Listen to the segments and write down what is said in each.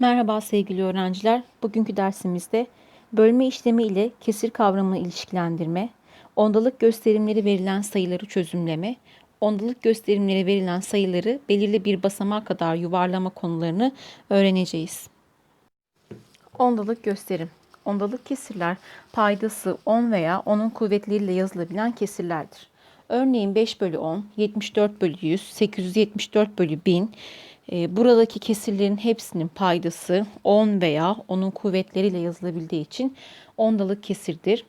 Merhaba sevgili öğrenciler. Bugünkü dersimizde bölme işlemi ile kesir kavramını ilişkilendirme, ondalık gösterimleri verilen sayıları çözümleme, ondalık gösterimleri verilen sayıları belirli bir basamağa kadar yuvarlama konularını öğreneceğiz. Ondalık gösterim. Ondalık kesirler paydası 10 veya onun kuvvetleriyle yazılabilen kesirlerdir. Örneğin 5 bölü 10, 74 bölü 100, 874 bölü 1000. E, buradaki kesirlerin hepsinin paydası 10 veya onun kuvvetleriyle yazılabildiği için ondalık kesirdir.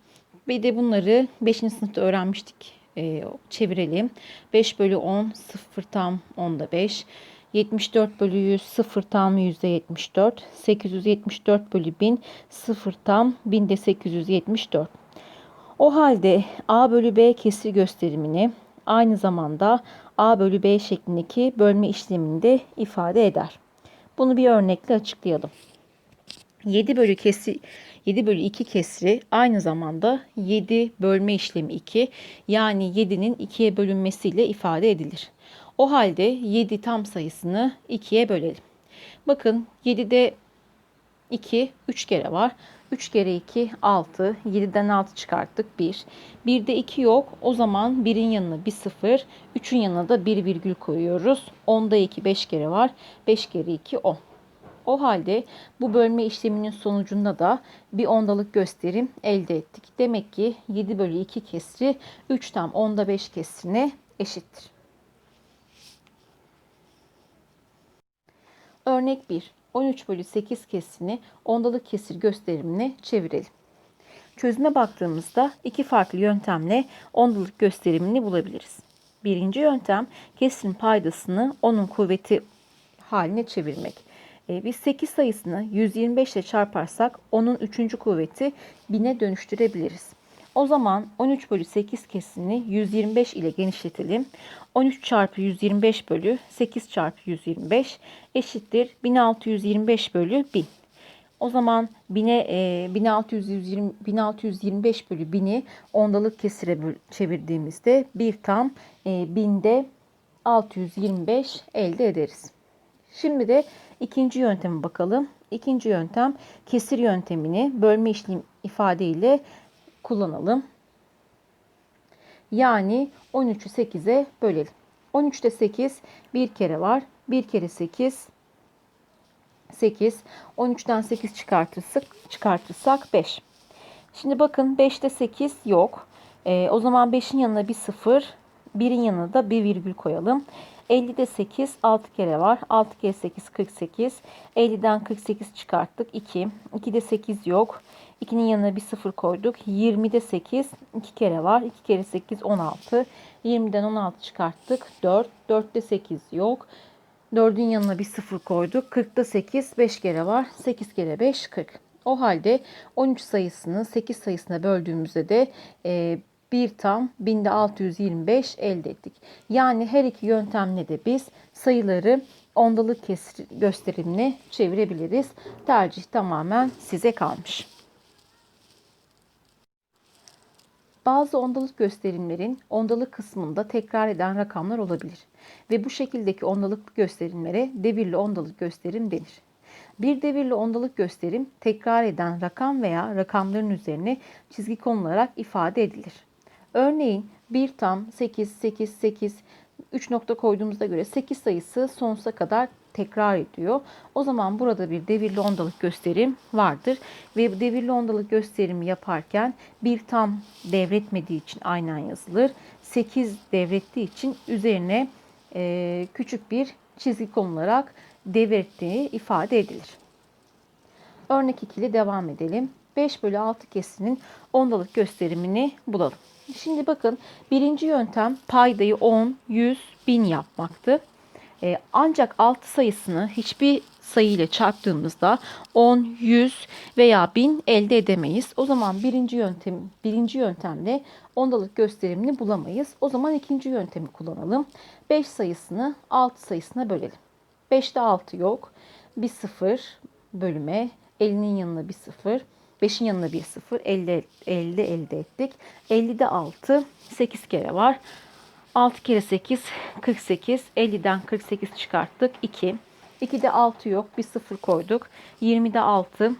Bir de bunları 5. sınıfta öğrenmiştik. E, çevirelim. 5 bölü 10, 0 tam onda 5. 74 bölü 100 0 tam yüzde 74. 874 bölü 1000 0 tam binde 874. O halde A bölü B kesir gösterimini aynı zamanda A bölü B şeklindeki bölme işleminde ifade eder. Bunu bir örnekle açıklayalım. 7 bölü kesi 7 bölü 2 kesri aynı zamanda 7 bölme işlemi 2 yani 7'nin 2'ye bölünmesiyle ifade edilir. O halde 7 tam sayısını 2'ye bölelim. Bakın 7'de 2 3 kere var. 3 kere 2 6. 7'den 6 çıkarttık 1. 1'de 2 yok. O zaman 1'in yanına bir 0. 3'ün yanına da 1 virgül koyuyoruz. 10'da 2 5 kere var. 5 kere 2 10. O halde bu bölme işleminin sonucunda da bir ondalık gösterim elde ettik. Demek ki 7 bölü 2 kesri 3 tam 10'da 5 kesrine eşittir. Örnek 1. 13 bölü 8 kesini ondalık kesir gösterimine çevirelim. Çözüme baktığımızda iki farklı yöntemle ondalık gösterimini bulabiliriz. Birinci yöntem kesirin paydasını onun kuvveti haline çevirmek. E, biz 8 sayısını 125 ile çarparsak onun 3. kuvveti 1000'e dönüştürebiliriz. O zaman 13 bölü 8 kesini 125 ile genişletelim. 13 çarpı 125 bölü 8 çarpı 125 eşittir 1625 bölü 1000. O zaman 1000'e e, 1620, 1625 bölü 1000'i ondalık kesire çevirdiğimizde bir tam e, binde 625 elde ederiz. Şimdi de ikinci yönteme bakalım. İkinci yöntem kesir yöntemini bölme işlem ifadeyle kullanalım. Yani 13'ü 8'e bölelim. 13'te 8 bir kere var. 1 kere 8 8. 13'ten 8 çıkartırsak, çıkartırsak 5. Şimdi bakın 5'te 8 yok. E, o zaman 5'in yanına bir 0, 1'in yanına da bir virgül koyalım. 50'de 8 6 kere var. 6 kere 8 48. 50'den 48 çıkarttık 2. 2'de 8 yok. 2'nin yanına bir 0 koyduk. 20'de 8 2 kere var. 2 kere 8 16. 20'den 16 çıkarttık 4. 4'te 8 yok. 4'ün yanına bir 0 koyduk. 40'ta 8 5 kere var. 8 kere 5 40. O halde 13 sayısını 8 sayısına böldüğümüzde de e, bir tam binde 625 elde ettik. Yani her iki yöntemle de biz sayıları ondalık kesir gösterimine çevirebiliriz. Tercih tamamen size kalmış. Bazı ondalık gösterimlerin ondalık kısmında tekrar eden rakamlar olabilir ve bu şekildeki ondalık gösterimlere devirli ondalık gösterim denir. Bir devirli ondalık gösterim tekrar eden rakam veya rakamların üzerine çizgi konularak ifade edilir. Örneğin 1 tam 8 8 8 3 nokta koyduğumuzda göre 8 sayısı sonsuza kadar tekrar ediyor. O zaman burada bir devirli ondalık gösterim vardır. Ve devirli ondalık gösterimi yaparken bir tam devretmediği için aynen yazılır. 8 devrettiği için üzerine e, küçük bir çizgi konularak devirttiği ifade edilir. Örnek 2 ile devam edelim. 5 bölü 6 kesinin ondalık gösterimini bulalım. Şimdi bakın birinci yöntem paydayı 10, 100, 1000 yapmaktı. Ee, ancak 6 sayısını hiçbir sayı ile çarptığımızda 10, 100 veya 1000 elde edemeyiz. O zaman birinci yöntem birinci yöntemle ondalık gösterimini bulamayız. O zaman ikinci yöntemi kullanalım. 5 sayısını 6 sayısına bölelim. 5'te 6 yok. Bir 0 bölüme 50'nin yanına bir 0. 5'in yanına bir 0. 50, 50 elde ettik. 50'de 6 8 kere var. 6 kere 8 48. 50'den 48 çıkarttık. 2. 2'de 6 yok. Bir 0 koyduk. 20'de 6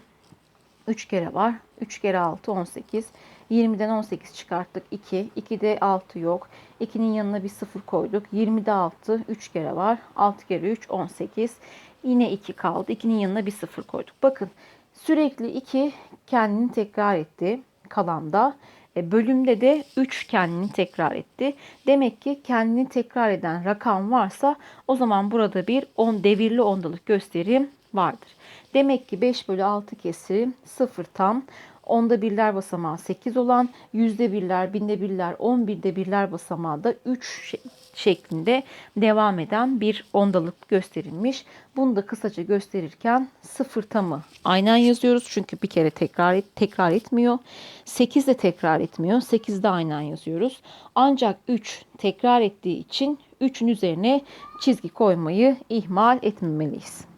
3 kere var. 3 kere 6 18. 20'den 18 çıkarttık 2. 2'de 6 yok. 2'nin yanına bir 0 koyduk. 20'de 6 3 kere var. 6 kere 3 18. Yine 2 kaldı. 2'nin yanına bir 0 koyduk. Bakın sürekli 2 kendini tekrar etti kalanda. E, bölümde de 3 kendini tekrar etti. Demek ki kendini tekrar eden rakam varsa o zaman burada bir on devirli ondalık gösterim vardır. Demek ki 5 bölü 6 kesiri 0 tam. Onda birler basamağı 8 olan, yüzde birler, binde birler, on birde birler basamağı da 3 şeklinde devam eden bir ondalık gösterilmiş. Bunu da kısaca gösterirken 0 tamı aynen yazıyoruz. Çünkü bir kere tekrar et, tekrar etmiyor. 8 de tekrar etmiyor. 8 de aynen yazıyoruz. Ancak 3 tekrar ettiği için 3'ün üzerine çizgi koymayı ihmal etmemeliyiz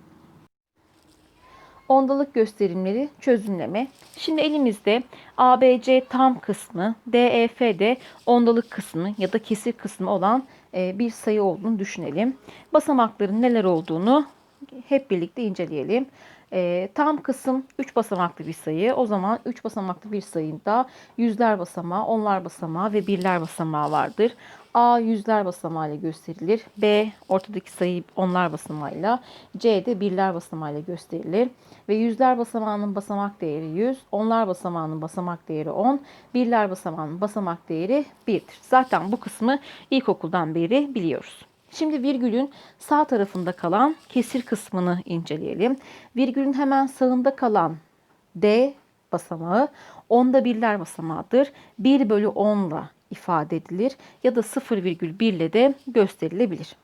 ondalık gösterimleri çözümleme. Şimdi elimizde ABC tam kısmı, DEF de ondalık kısmı ya da kesir kısmı olan e, bir sayı olduğunu düşünelim. Basamakların neler olduğunu hep birlikte inceleyelim. E, tam kısım 3 basamaklı bir sayı. O zaman 3 basamaklı bir sayında yüzler basamağı, onlar basamağı ve birler basamağı vardır. A yüzler basamağıyla gösterilir. B ortadaki sayı onlar basamağıyla. C de birler basamağıyla gösterilir. Ve yüzler basamağının basamak değeri 100. Onlar basamağının basamak değeri 10. Birler basamağının basamak değeri 1'dir. Zaten bu kısmı ilkokuldan beri biliyoruz. Şimdi virgülün sağ tarafında kalan kesir kısmını inceleyelim. Virgülün hemen sağında kalan D basamağı onda birler basamağıdır. 1 bölü 10 ile ifade edilir ya da 0,1 ile de gösterilebilir.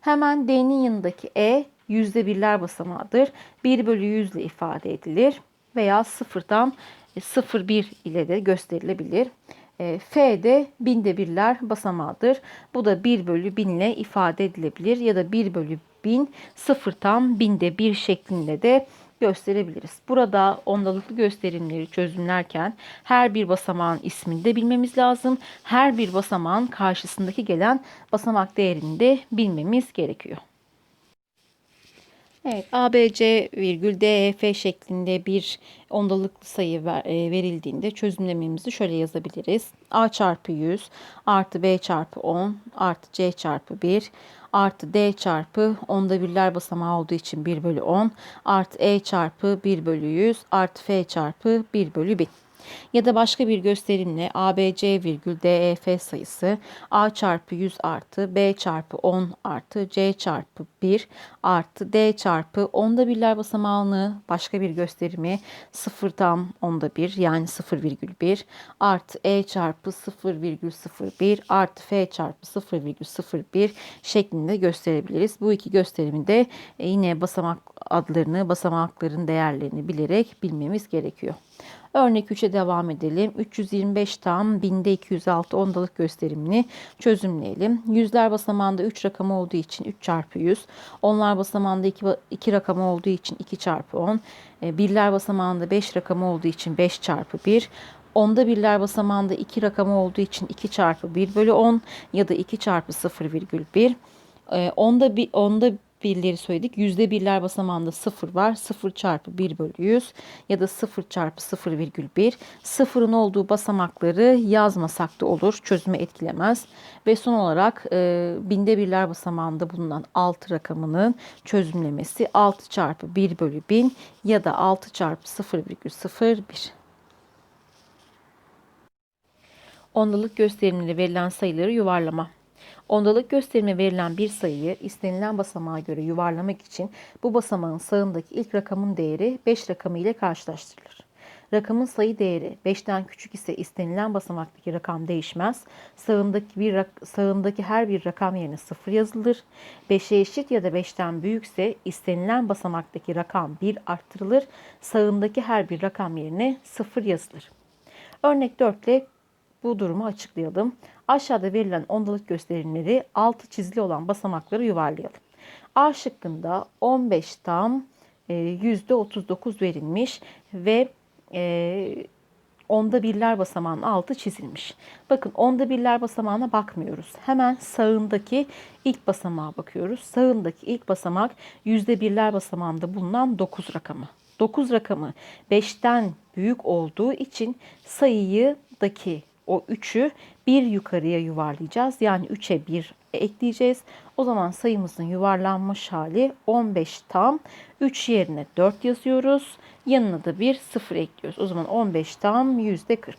Hemen D'nin yanındaki E yüzde birler basamağıdır. 1 bölü 100 ile ifade edilir veya sıfırdan 0,1 ile de gösterilebilir. E, F de binde birler basamağıdır. Bu da 1 bölü 1000 ile ifade edilebilir ya da 1 bölü 1000 sıfırdan binde bir şeklinde de gösterebiliriz. Burada ondalıklı gösterimleri çözümlerken her bir basamağın ismini de bilmemiz lazım. Her bir basamağın karşısındaki gelen basamak değerini de bilmemiz gerekiyor. Evet, ABC virgül DEF şeklinde bir ondalıklı sayı ver, e, verildiğinde çözümlememizi şöyle yazabiliriz. A çarpı 100 artı B çarpı 10 artı C çarpı 1 artı D çarpı onda birler basamağı olduğu için 1 bölü 10 artı E çarpı 1 bölü 100 artı F çarpı 1 bölü 1000 ya da başka bir gösterimle ABC virgül DEF sayısı A çarpı 100 artı B çarpı 10 artı C çarpı 1 artı D çarpı onda birler basamağını başka bir gösterimi 0 tam onda 1 yani 0,1 artı E çarpı 0,01 artı F çarpı 0,01 şeklinde gösterebiliriz. Bu iki gösterimi de yine basamak adlarını, basamakların değerlerini bilerek bilmemiz gerekiyor. Örnek 3'e devam edelim. 325 tam binde 206 ondalık gösterimini çözümleyelim. Yüzler basamağında 3 rakamı olduğu için 3 çarpı 100. Onlar basamağında 2, 2 rakamı olduğu için 2 çarpı 10. E, birler basamağında 5 rakamı olduğu için 5 çarpı 1. Onda birler basamağında 2 rakamı olduğu için 2 çarpı 1 bölü 10 ya da 2 çarpı 0,1. E, onda, bir, onda birleri söyledik. Yüzde birler basamağında 0 var. 0 çarpı 1 bölü 100 ya da 0 çarpı 0,1. Sıfırın olduğu basamakları yazmasak da olur. Çözümü etkilemez. Ve son olarak e, binde birler basamağında bulunan 6 rakamının çözümlemesi 6 çarpı 1 bölü 1000 ya da 6 çarpı 0,01. Ondalık gösterimleri verilen sayıları yuvarlama. Ondalık gösterime verilen bir sayıyı istenilen basamağa göre yuvarlamak için bu basamağın sağındaki ilk rakamın değeri 5 rakamı ile karşılaştırılır. Rakamın sayı değeri 5'ten küçük ise istenilen basamaktaki rakam değişmez. Sağındaki, bir, sağındaki her bir rakam yerine 0 yazılır. 5'e eşit ya da 5'ten büyükse istenilen basamaktaki rakam 1 arttırılır. Sağındaki her bir rakam yerine 0 yazılır. Örnek 4 ile bu durumu açıklayalım. Aşağıda verilen ondalık gösterimleri altı çizili olan basamakları yuvarlayalım. A şıkkında 15 tam %39 e, verilmiş ve e, onda birler basamağının altı çizilmiş. Bakın onda birler basamağına bakmıyoruz. Hemen sağındaki ilk basamağa bakıyoruz. Sağındaki ilk basamak yüzde birler basamağında bulunan 9 rakamı. 9 rakamı 5'ten büyük olduğu için sayıyıdaki o 3'ü bir yukarıya yuvarlayacağız. Yani 3'e 1 ekleyeceğiz. O zaman sayımızın yuvarlanmış hali 15 tam. 3 yerine 4 yazıyoruz. Yanına da bir 0 ekliyoruz. O zaman 15 tam %40.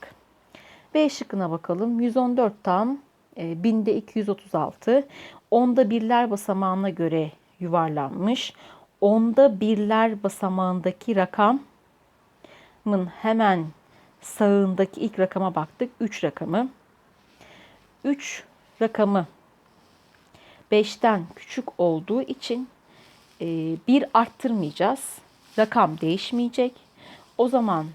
B şıkkına bakalım. 114 tam e, binde 236. Onda birler basamağına göre yuvarlanmış. Onda birler basamağındaki rakamın hemen sağındaki ilk rakama baktık. 3 rakamı. 3 rakamı 5'ten küçük olduğu için e, bir arttırmayacağız. Rakam değişmeyecek. O zaman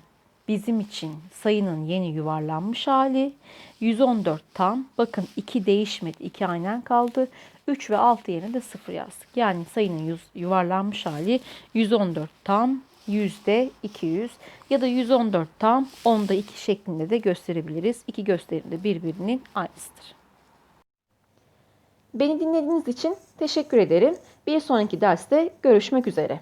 bizim için sayının yeni yuvarlanmış hali 114 tam. Bakın 2 değişmedi. 2 aynen kaldı. 3 ve 6 yerine de 0 yazdık. Yani sayının yuvarlanmış hali 114 tam yüzde 200 ya da 114 tam onda 2 şeklinde de gösterebiliriz. İki gösterim de birbirinin aynısıdır. Beni dinlediğiniz için teşekkür ederim. Bir sonraki derste görüşmek üzere.